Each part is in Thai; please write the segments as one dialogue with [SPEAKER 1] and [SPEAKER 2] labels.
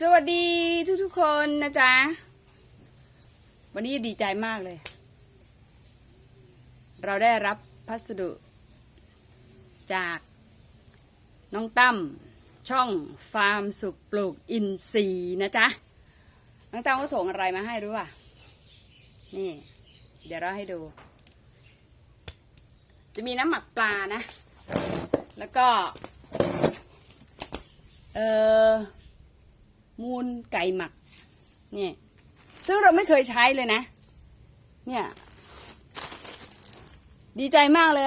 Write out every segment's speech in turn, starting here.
[SPEAKER 1] สวัสดีทุกทุกๆคนนะจ๊ะ วันนี้ดีใจมากเลย เราได้รับพัสดุ จากน้องตั้มช่องฟาร์มสุขปลูกอินทรีย์นะจ๊ะ น้องตั้มก็ส่งอะไรมาให้รู้ป่ะ นี่ เดี๋ยวเราให้ดู จะมีน้ำหมักปลานะ แล้วก็ เออ มูลไก่หมัก เนี่ย ซึ่งเราไม่เคยใช้เลยนะ เนี่ย ดีใจมากเลย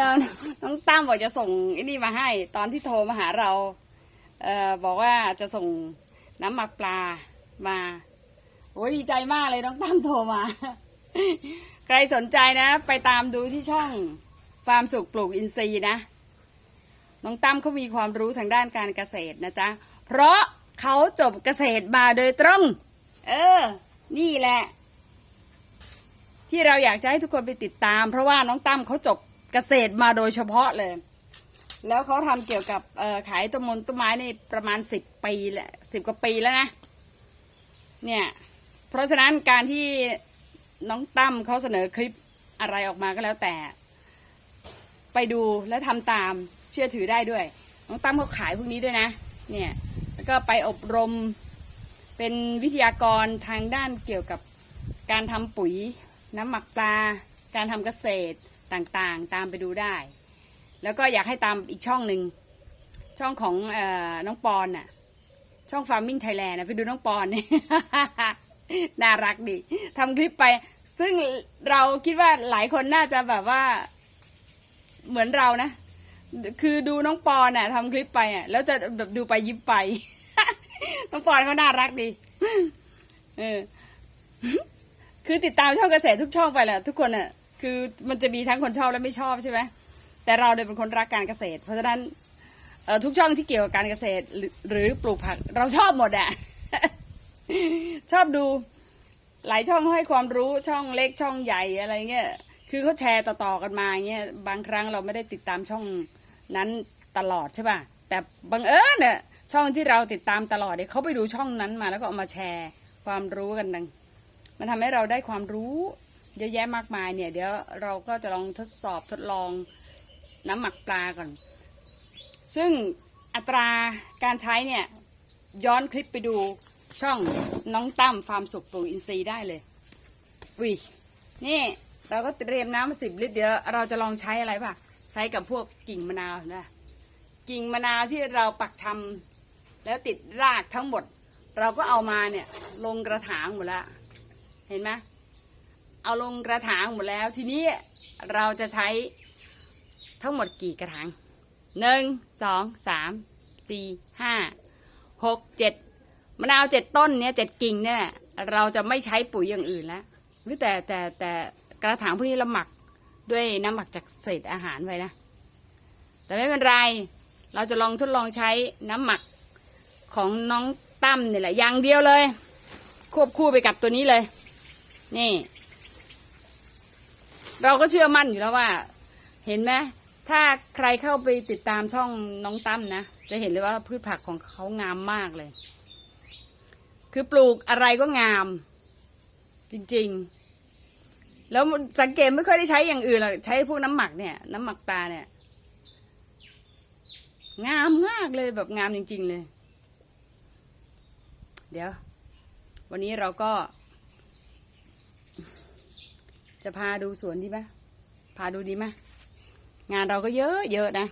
[SPEAKER 1] น้องตั้มบอกจะส่งไอ้นี่มาให้ ตอนที่โทรมาหาเราเออบอกว่าจะส่งน้ำหมักปลามาโอ้ดีใจมากเลยน้องตั้มโทรมา ใครสนใจนะ ไปตามดูที่ช่องฟาร์มสุขปลูกอินทรีย์นะ น้องตั้มเขามีความรู้ทางด้านการเกษตรนะจ๊ะ เพราะ เขาจบเกษตรมาโดยตรง เออ นี่แหละ ที่เราอยากจะให้ทุกคนไปติดตาม เพราะว่าน้องตั้มเขาจบเกษตรมาโดยเฉพาะเลย แล้วเขาทำเกี่ยวกับออขายต้นมนต้นไม้ในประมาณสิบปีแหละสิบกว่าปีแล้วนะ เนี่ย เพราะฉะนั้นการที่น้องตั้มเขาเสนอคลิปอะไรออกมาก็แล้วแต่ ไปดูและทำตามเชื่อถือได้ด้วย น้องตั้มเขาขายพวกนี้ด้วยนะ เนี่ย แล้วก็ไปอบรมเป็นวิทยากรทางด้านเกี่ยวกับการทำปุ๋ยน้ำหมักปลา การทำเกษตรต่างๆ ตามไปดูได้ แล้วก็อยากให้ตามอีกช่องหนึ่งช่องของอน้องปอนน่ะ ช่อง Farming Thailand นะไปดูน้องปอนนี่น่ารักดีทำคลิปไป ซึ่งเราคิดว่าหลายคนน่าจะแบบว่าเหมือนเรานะ คือดูน้องปอนน่ะทำคลิปไปอะ แล้วจะแบบดูไปยิ้มไป น้องปอนเขาน่ารักดีเออคือติดตามช่องเกษตรทุกช่องไปแหละทุกคนอะ คือมันจะมีทั้งคนชอบและไม่ชอบใช่ไหมแต่เราเนี่ยเป็นคนรักการเกษตร เพราะฉะนั้นเอ่อทุกช่องที่เกี่ยวกับการเกษตรหรือหรือปลูกผัก เราชอบหมดอะชอบดูหลายช่องให้ความรู้ช่องเล็กช่องใหญ่อะไรเงี้ย คือเขาแชร์ต่อๆกันมาเงี้ยบางครั้งเราไม่ได้ติดตามช่องนั้นตลอดใช่ป่ะแต่บังเอิญเนี่ยช่องที่เราติดตามตลอดเนี่ยเขาไปดูช่องนั้นมาแล้วก็เอามาแชร์ความรู้กันดังมันทำให้เราได้ความรู้เยอะแยะมากมายเนี่ยเดี๋ยวเราก็จะลองทดสอบทดลองน้ำหมักปลาก่อน ซึ่งอัตราการใช้เนี่ยย้อนคลิปไปดูช่องน้องตั้มฟาร์มสุขปลูกอินทรีย์ได้เลยอุ้ยนี่ เราก็เตรียมน้ำมาสิบลิตรเดี๋ยวเราจะลองใช้อะไรป่ะใช้กับพวกกิ่งมะนาวนะกิ่งมะนาวที่เราปักชำแล้วติดรากทั้งหมด เราก็เอามาเนี่ย ลงกระถางหมดแล้วเห็นไหมเอาลงกระถางหมดแล้ว ทีนี้เราจะใช้ทั้งหมดกี่กระถางหนึ่งสองสามสี่ห้าหกเจ็ดมะนาวเจ็ดต้นเนี่ยเจ็ดกิ่งเนี่ยเราจะไม่ใช้ปุ๋ยอย่างอื่นแล้วเฮ้ยแต่แต่แต่ กระถางพวกนี้เราหมักด้วยน้ำหมักจากเศษอาหารไว้นะ แต่ไม่เป็นไร เราจะลองทดลองใช้น้ำหมักของน้องตั้มนี่แหละอย่างเดียวเลย ควบคู่ไปกับตัวนี้เลย นี่ เราก็เชื่อมั่นอยู่แล้วว่า เห็นไหมถ้าใครเข้าไปติดตามช่องน้องตั้มนะ จะเห็นเลยว่าพืชผักของเขางามมากเลย คือปลูกอะไรก็งาม จริงๆ แล้วสังเกตไม่ค่อยได้ใช้อย่างอื่นหรอกใช้พวกน้ำหมักเนี่ย น้ำหมักปลาเนี่ย งามมากเลยแบบงามจริง ๆ เลย เดี๋ยว วันนี้เราก็ จะพาดูสวนดีไหมพาดูดีไหมงานเราก็เยอะเยอะนะ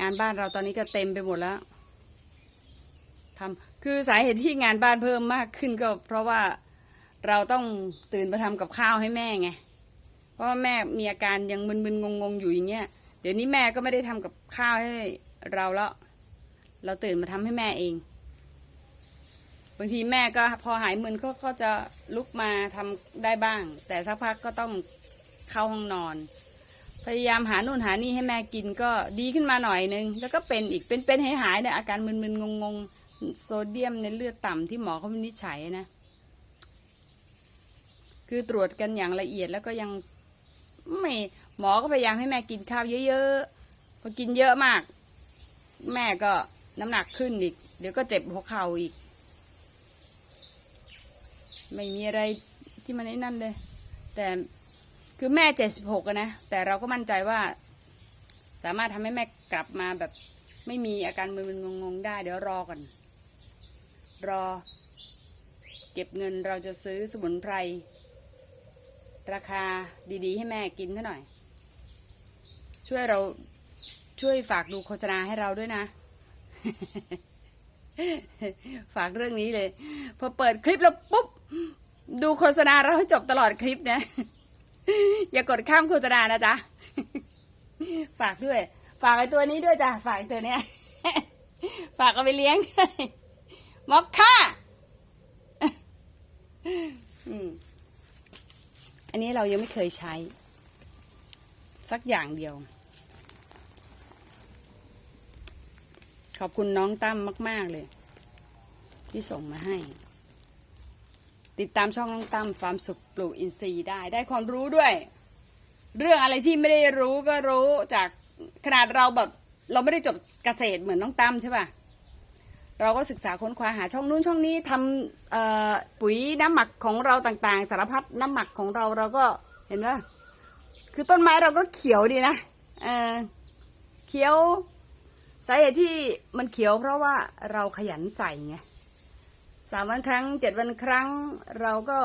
[SPEAKER 1] งานบ้านเราตอนนี้ก็เต็มไปหมดแล้วทำคือสาเหตุที่งานบ้านเพิ่มมากขึ้นก็เพราะว่า เราต้องตื่นมาทำกับข้าวให้แม่ไง เพราะแม่มีอาการยังมึนๆงงๆอยู่อย่างเงี้ย เดี๋ยวนี้แม่ก็ไม่ได้ทำกับข้าวให้เราแล้ว เราตื่นมาทำให้แม่เอง บางทีแม่ก็พอหายมึนก็ก็จะลุกมาทำได้บ้าง แต่สักพักก็ต้องเข้าห้องนอน พยายามหานู่นหานี่ให้แม่กินก็ดีขึ้นมาหน่อยนึง แล้วก็เป็นอีกเป็นเป็นหายหายๆเนี่ยอาการมึนๆงงๆ โซเดียมในเลือดต่ำที่หมอเขาวินิจฉัยนะ คือตรวจกันอย่างละเอียดแล้วก็ยังไม่หมอก็พยายามให้แม่กินข้าวเยอะๆพอกินเยอะมาก แม่ก็น้ำหนักขึ้นอีก เดี๋ยวก็เจ็บหัวเข่าอีก ไม่มีอะไรที่มันนั่นเลย แต่คือแม่เจ็ดสิบหกนะ แต่เราก็มั่นใจว่า สามารถทำให้แม่กลับมาแบบ ไม่มีอาการมึนๆงงๆได้ เดี๋ยวรอก่อน รอ เก็บเงินเราจะซื้อสมุนไพร ราคาดีๆ ให้แม่กินเท่าหน่อย ช่วยเราช่วยฝากดูโฆษณาให้เราด้วยนะ ฝากเรื่องนี้เลย พอเปิดคลิปแล้วปุ๊บ ดูโฆษณาเราให้จบตลอดคลิปนะ อย่ากดข้ามโฆษณานะจ๊ะ ฝากด้วย ฝากไอ้ตัวนี้ด้วยจ้ะ ฝากตัวเนี้ย ฝากเอาไปเลี้ยงด้วยมอคค่า นี้เรายังไม่เคยใช้ สักอย่างเดียว ขอบคุณน้องตั้มมาก ๆ เลย ที่ส่งมาให้ ติดตามช่องน้องตั้มฟาร์มสุขปลูกอินทรีย์ได้ ได้ความรู้ด้วย เรื่องอะไรที่ไม่ได้รู้ก็รู้จากขนาดเราแบบ เราไม่ได้จบเกษตรเหมือนน้องตั้มใช่ป่ะ เราก็ศึกษาค้นคว้าหาช่องนู้นช่องนี้ทำปุ๋ยน้ำหมักของเราต่างๆ สารพัดน้ำหมักของเราเราก็เห็นว่าคือต้นไม้เราก็เขียวดีนะเออเขียวสาเหตุที่มันเขียวเพราะว่าเราขยันใส่ไงสามวันครั้งเจ็ดวันครั้ง เราก็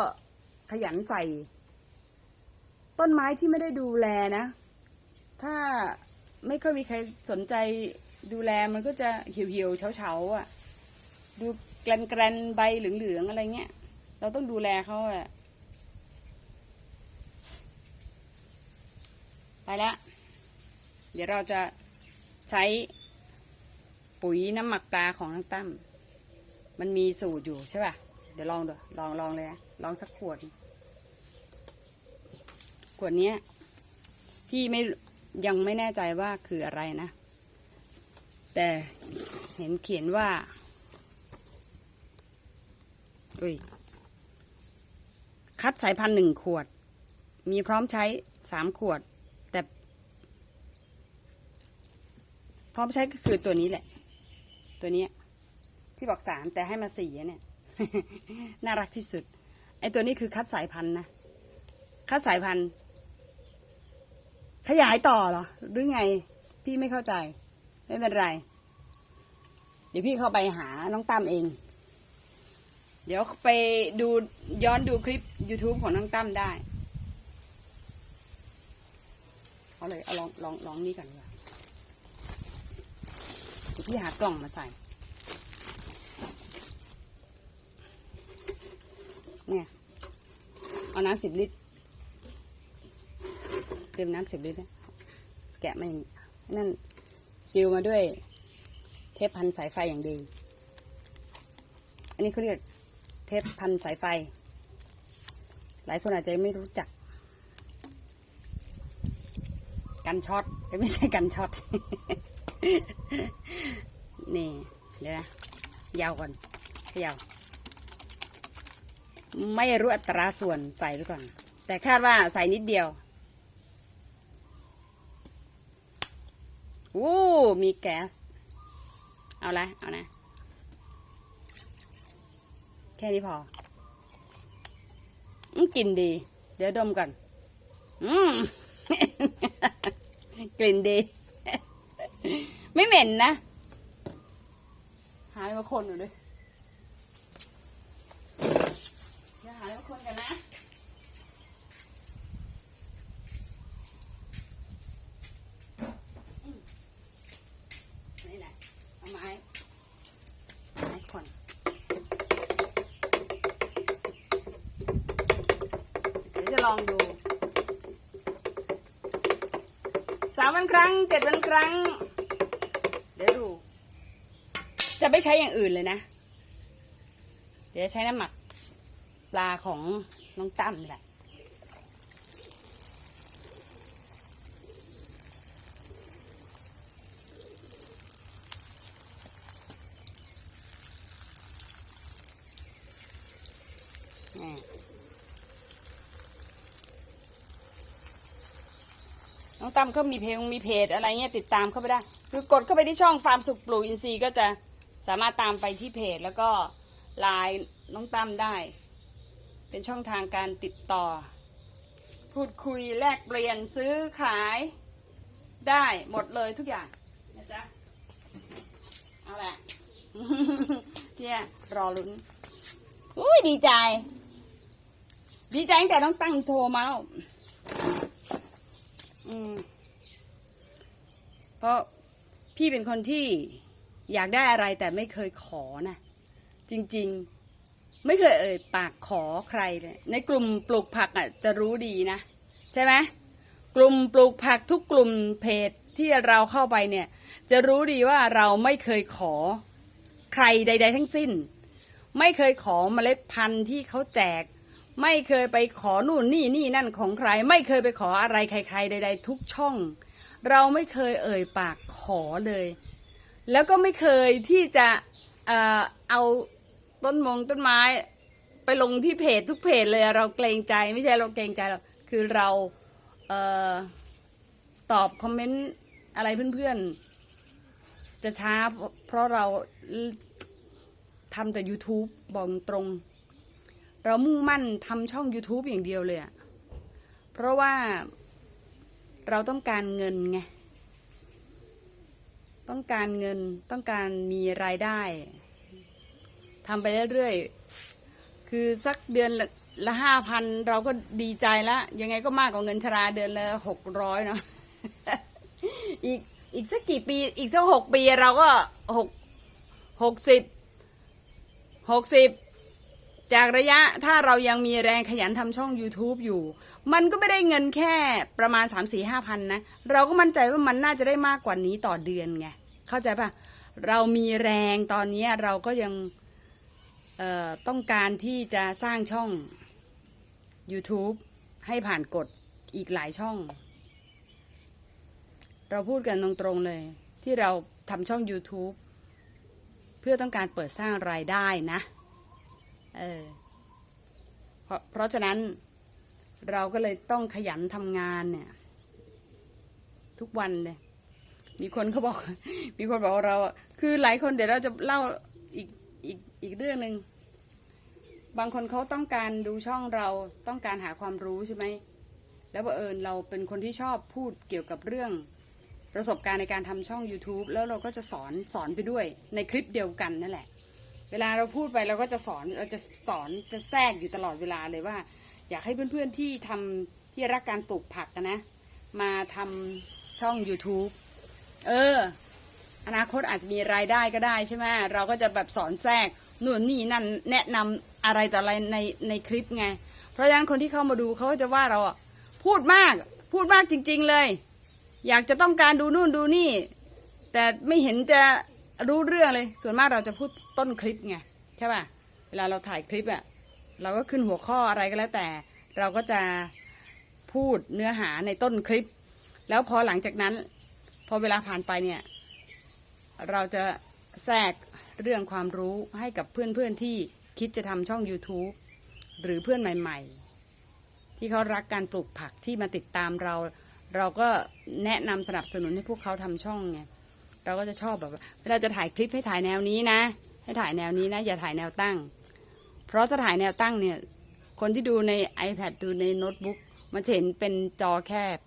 [SPEAKER 1] ขยันใส่ ต้นไม้ที่ไม่ได้ดูแลนะ ถ้าไม่ค่อยมีใครสนใจดูแลมันก็จะเหี่ยวๆเฉาๆอะ ดูแกลนแกลนๆใบเหลืองๆอะไรเงี้ย เราต้องดูแลเขาอะไปแล้วเดี๋ยวเราจะใช้ปุ๋ยน้ำหมักปลาของน้องตั้ม มันมีสูตรอยู่ใช่ป่ะ เดี๋ยวลองดู ลองลองเลยนะลองสักขวด ขวดนี้พี่ไม่ยังไม่แน่ใจว่าคืออะไรนะ แต่เห็นเขียนว่า อุ้ยคัดสายพันธุ์หนึ่งขวด มีพร้อมใช้สามขวด แต่ พร้อมใช้ก็คือตัวนี้แหละ ตัวนี้ที่บอกสามแต่ให้มาสี่เนี่ย น่ารักที่สุด ไอตัวนี้คือคัดสายพันธุ์นะ คัดสายพันธุ์ ขยายต่อเหรอ หรือไง พี่ไม่เข้าใจ ไม่เป็นไร เดี๋ยวพี่เข้าไปหาน้องตั้มเอง เดี๋ยวไปดูย้อนดูคลิป YouTube ของน้องตั้มได้เอาเลยเอาลองลองลองนี่ก่อนดีกว่าเดี๋ยพี่หากล่องมาใส่ เนี่ย เอาน้ำสิบลิตร เติมน้ำสิบลิตรนะแกะไม่นั่นซีลมาด้วย เทปพันสายไฟอย่างดี อันนี้เขาเรียก เทปพันสายไฟ หลายคนอาจจะไม่รู้จัก กันช็อตไม่ใช่กันช็อต นี่เดี๋ยวนะยาวก่อนขยาวไม่รู้อัตราส่วนใส่ไปก่อน แต่คาดว่าใส่นิดเดียววู้มีแก๊ส เอาละเอานะ แค่นี้พออืกลิ่นดี เดี๋ยวดมกันอืมกลิ่นดี ไม่เหม็นนะ หายมาคนอยู่ด้วยเดี๋ยวหายมาคนกันนะ นี่แหละเอาไม้ไม้คนเดี๋ยวจะ ลองดู สามวันครั้งเจ็ดวันครั้ง เดี๋ยวดู จะไม่ใช้อย่างอื่นเลยนะ เดี๋ยวใช้น้ำหมักปลาของน้องตั้มนี่แหละนี่น้ องตั้มก็มีเพลงมีเพจอะไรเงี้ยติดตามเข้าไปได้ คือกดเข้าไปที่ช่องฟาร์มสุขปลูกอินทรีย์ก็จะสามารถตามไปที่เพจแล้วก็ไลน์น้องตั้มได้ เป็นช่องทางการติดต่อ พูดคุยแลกเปลี่ยนซื้อขายได้หมดเลยทุกอย่างนะจ๊ะเอาแหละเนี่ยรอลุ้นอุ้ยดีใจ ดีใจตั้งแต่ต้องตั้งโทรมาแล้วอืม เพราะพี่เป็นคนที่อยากได้อะไรแต่ไม่เคยขอนะจริงๆไม่เคยเอ่ยปากขอใครเลย ในกลุ่มปลูกผักอะจะรู้ดีนะ ใช่ไหมกลุ่มปลูกผักทุกกลุ่มเพจที่เราเข้าไปเนี่ย จะรู้ดีว่าเราไม่เคยขอใครใด ๆ ทั้งสิ้น ไม่เคยขอเมล็ดพันธุ์ที่เขาแจก ไม่เคยไปขอนู่นนี่นี่นั่นของใคร ไม่เคยไปขออะไรใคร ๆ ใด ๆ ทุกช่อง เราไม่เคยเอ่ยปากขอเลย แล้วก็ไม่เคยที่จะเอ่อเอาต้นมงต้นไม้ไปลงที่เพจทุกเพจเลยเราเกรงใจไม่ใช่เราเกรงใจหรอกคือเราเอ่อตอบคอมเมนต์อะไรเพื่อนๆ จะช้าเพราะเพราะเราทำแต่ YouTube บอกตรง เรามุ่งมั่นทำช่อง YouTube อย่างเดียวเลยอะเพราะว่า เราต้องการเงินไง ต้องการเงิน ต้องการมีรายได้ ทำไปเรื่อยๆ คือสักเดือนละห้าพันเราก็ดีใจละยังไงก็มากกว่าเงินชราเดือนละหกร้อยเนาะ อีกอีกสักกี่ปี อีกสักหกปีเราก็หกหกสิบหกสิบจากระยะถ้าเรายังมีแรงขยันทำช่อง YouTube อยู่ มันก็ไม่ได้เงินแค่ประมาณ 3 4 5พันนะ เราก็มั่นใจว่ามันน่าจะได้มากกว่านี้ต่อเดือนไง เข้าใจปะเรามีแรงตอนนี้เราก็ยังต้องการที่จะสร้างช่อง YouTube ให้ผ่านกฎอีกหลายช่อง เราพูดกันตรงๆเลย ที่เราทำช่อง YouTube เพื่อต้องการเปิดสร้างรายได้นะ เออเพราะเพราะฉะนั้น เราก็เลยต้องขยันทำงานเนี่ย ทุกวันเลย มีคนเขาบอก มีคนบอกเราคือหลายคนเดี๋ยวเราจะเล่าอีกอีกอีกเรื่องหนึ่งบางคนเขาต้องการดูช่องเราต้องการหาความรู้ใช่ไหมแล้วบังเอิญเราเป็นคนที่ชอบพูดเกี่ยวกับเรื่อง ประสบการณ์ในการทำช่อง YouTube แล้วเราก็จะสอนสอนไปด้วยในคลิปเดียวกันนั่นแหละ เวลาเราพูดไปเราก็จะสอนเราจะสอนจะแทรกอยู่ตลอดเวลาเลยว่า อยากให้เพื่อนๆที่ทำที่รักการปลูกผักนะ มาทำช่อง YouTube เออ อนาคตอาจจะมีรายได้ก็ได้ใช่ไหมเราก็จะแบบสอนแทรกนู่นนี่นั่นแนะนำอะไรต่ออะไรในในคลิปไง เพราะฉะนั้นคนที่เข้ามาดูเขาก็จะว่าเราอะพูดมากพูดมากจริง ๆเลย อยากจะต้องการดูนู่นดูนี่ แต่ไม่เห็นจะรู้เรื่องเลย ส่วนมากเราจะพูดต้นคลิปไงใช่ป่ะ เวลาเราถ่ายคลิปอะ เราก็ขึ้นหัวข้ออะไรก็แล้วแต่ เราก็จะพูดเนื้อหาในต้นคลิป แล้วพอหลังจากนั้น พอเวลาผ่านไปเนี่ย เราจะแทรกเรื่องความรู้ให้กับเพื่อนๆที่คิดจะทำช่อง YouTube หรือเพื่อนใหม่ๆ ที่เขารักการปลูกผักที่มาติดตามเรา เราก็แนะนำสนับสนุนให้พวกเขาทำช่องไงเราก็จะชอบแบบเวลาจะถ่ายคลิปให้ถ่ายแนวนี้นะ ให้ถ่ายแนวนี้นะ อย่าถ่ายแนวตั้ง เพราะถ้าถ่ายแนวตั้งเนี่ย คนที่ดูใน iPad ดูในโน้ตบุ๊กมันจะเห็นเป็นจอแคบ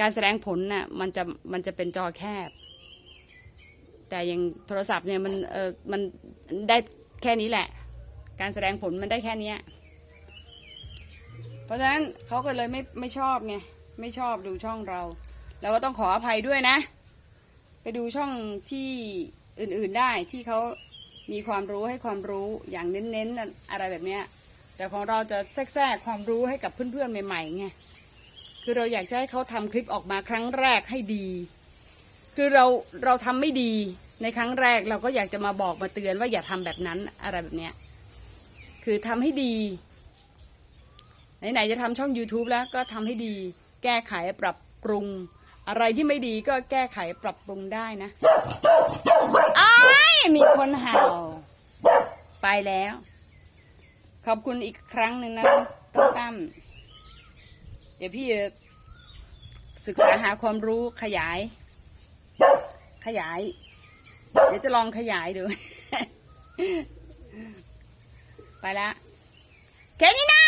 [SPEAKER 1] การแสดงผลน่ะมันจะมันจะเป็นจอแคบ แต่อยังโทรศัพท์เนี่ยมันเออมันได้แค่นี้แหละ การแสดงผลมันได้แค่นี้เพราะฉะนั้นเขาก็เลยไม่ไม่ชอบไงไม่ชอบดูช่องเรา เราก็ต้องขออภัยด้วยนะ ไปดูช่องที่อื่นๆได้ที่เขา มีความรู้ให้ความรู้อย่างเน้นๆอะไรแบบเนี้ยแต่ของเราจะแทรกความรู้ให้กับเพื่อนๆใหม่ๆไงคือเราอยากจะให้เขาทำคลิปออกมาครั้งแรกให้ดี คือเราเราทำไม่ดีในครั้งแรกเราก็อยากจะมาบอกมาเตือนว่าอย่าทำแบบนั้นอะไรแบบเนี้ยคือทำให้ดีไหนๆจะทำช่อง YouTube แล้วก็ทำให้ดี แก้ไขปรับปรุง อะไรที่ไม่ดีก็แก้ไขปรับปรุงได้นะอ้ายมีคนเห่า ไปแล้ว ขอบคุณอีกครั้งหนึ่งนะต้นตั้มเดี๋ยวพี่ศึกษาหาความรู้ขยาย ขยาย เดี๋ยวจะลองขยายดู ไปละแค่นี้นะ